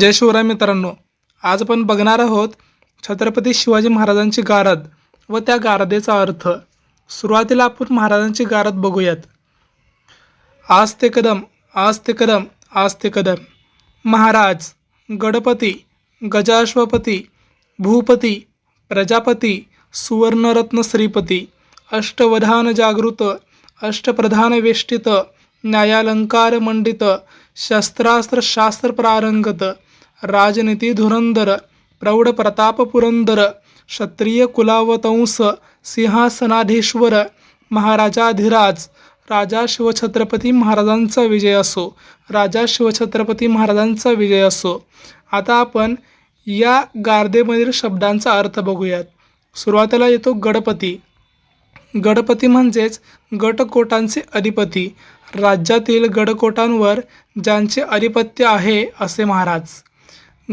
जय शिवराय मित्रांनो. आज आपण बघणार आहोत छत्रपती शिवाजी महाराजांची गारद व त्या गारदेचा अर्थ. सुरुवातीला आपण महाराजांची गारद बघूयात. आज ते कदम आज ते कदम आज ते कदम. महाराज गणपती गजाश्वपती भूपती प्रजापती सुवर्णरत्न श्रीपती अष्टवधान जागृत अष्टप्रधान वेष्टित न्यायालंकार मंडित शस्त्रास्त्र शास्त्र प्रारंगत राजनीती धुरंदर प्रौढ प्रताप पुरंदर क्षत्रिय कुलावतंस सिंहासनाधीश्वर महाराजाधिराज राजा शिवछत्रपती महाराजांचा विजय असो राजा शिवछत्रपती महाराजांचा विजय असो. आता आपण या गार्देमधील शब्दांचा अर्थ बघूयात. सुरुवातीला येतो गणपती. गडपती म्हणजेच गटकोटांचे अधिपती. राज्यातील गडकोटांवर ज्यांचे अधिपत्य आहे असे महाराज.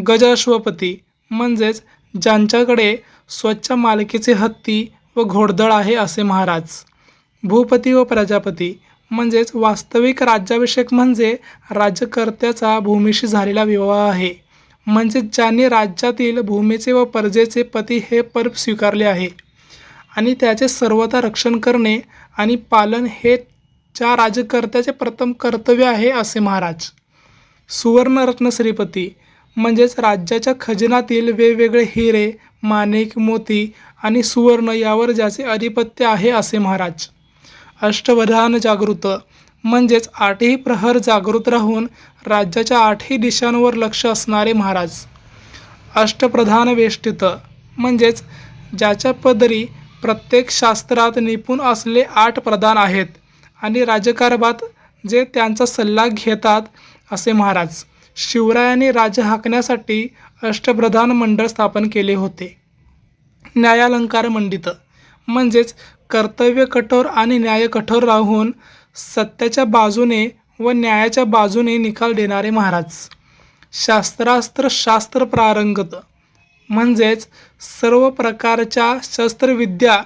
गजाश्वपती म्हणजेच ज्यांच्याकडे स्वच्छ मालकीचे हत्ती व घोडदळ आहे असे महाराज. भूपती व प्रजापती म्हणजेच वास्तविक राज्याभिषेक म्हणजे राज्यकर्त्याचा भूमीशी झालेला विवाह आहे. म्हणजेच ज्यांनी राज्यातील भूमीचे व परजेचे पती हे पद स्वीकारले आहे. आणि त्याचे सर्वथा रक्षण करणे आणि पालन हे ज्या राजकर्त्याचे प्रथम कर्तव्य आहे असे महाराज. सुवर्णरत्न श्रीपती म्हणजेच राज्याच्या खजिनातील वेगवेगळे हिरे माणिक मोती आणि सुवर्ण यावर ज्याचे अधिपत्य आहे असे महाराज. अष्टवधान जागृत म्हणजेच आठही प्रहर जागृत राहून राज्याच्या आठही दिशांवर लक्ष असणारे महाराज. अष्टप्रधान वेष्टित म्हणजेच ज्याच्या पदरी प्रत्येक शास्त्रात निपुण असले आठ प्रधान आहेत आणि राजकारभात जे त्यांचा सल्ला घेतात असे महाराज शिवरायांनी राज्य हाकण्यासाठी अष्टप्रधान मंडळ स्थापन केले होते. न्यायालंकार मंडित म्हणजेच कर्तव्य कठोर आणि न्याय कठोर राहून सत्याच्या बाजूने व न्यायाच्या बाजूने निकाल देणारे महाराज. शास्त्रास्त्र शास्त्र प्रारंगत म्हणजेच सर्व प्रकारच्या शस्त्रविद्या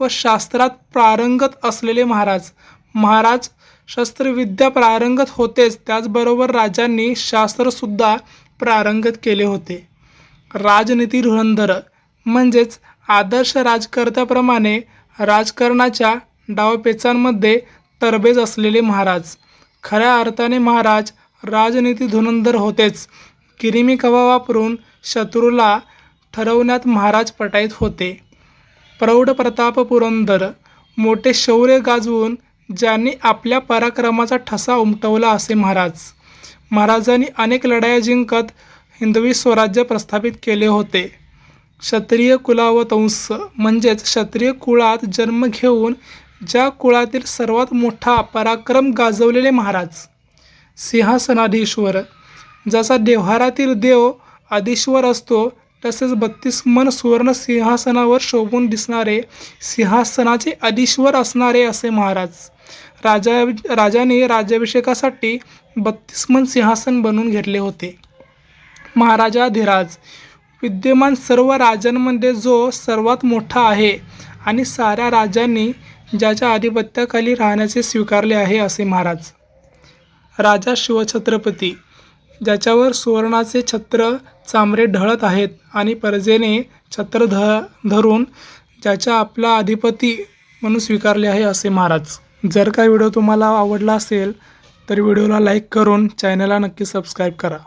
व शास्त्रात प्रारंगत असलेले महाराज. महाराज शस्त्रविद्या प्रारंगत होतेच त्याचबरोबर राजांनी शास्त्रसुद्धा प्रारंगत केले होते. राजनीती धुरंधर म्हणजेच आदर्श राजकर्त्याप्रमाणे राजकारणाच्या डावपेचांमध्ये तरबेज असलेले महाराज. खऱ्या अर्थाने महाराज राजनीती धुरंधर होतेच. किरिमी कवा वापरून शत्रूला ठरवण्यात महाराज पटाईत होते. प्रौढ प्रताप पुरंदर मोठे शौर्य गाजवून ज्यांनी आपल्या पराक्रमाचा ठसा उमटवला असे महाराज. महाराजांनी अनेक लढाया जिंकत हिंदवी स्वराज्य प्रस्थापित केले होते. क्षत्रिय कुलावतंस म्हणजेच क्षत्रिय कुळात जन्म घेऊन ज्या कुळातील सर्वात मोठा पराक्रम गाजवलेले महाराज. सिंहासनाधीश्वर जसा देव्हारातील देव आदिश्वर असतो तसेच बत्तीस मन सुवर्ण सिंहासनावर शोभून दिसणारे सिंहासनाचे अधीश्वर असणारे असे महाराज. राजा राजाने राज्याभिषेकासाठी बत्तीस मन सिंहासन बनवून घेतले होते. महाराजाधिराज विद्यमान सर्व राजांमध्ये जो सर्वात मोठा आहे आणि साऱ्या राजांनी ज्याच्या आधिपत्याखाली राहण्याचे स्वीकारले आहे असे महाराज. राजा शिवछत्रपती ज्याच्यावर सुवर्णाचे छत्र चामरे ढळत आहेत आणि परजेने छत्र ध धरून ज्याच्या आपला अधिपती म्हणून स्वीकारले आहे असे महाराज. जर का व्हिडिओ तुम्हाला आवडला असेल तर व्हिडिओला लाईक करून चॅनलला नक्की सबस्क्राईब करा.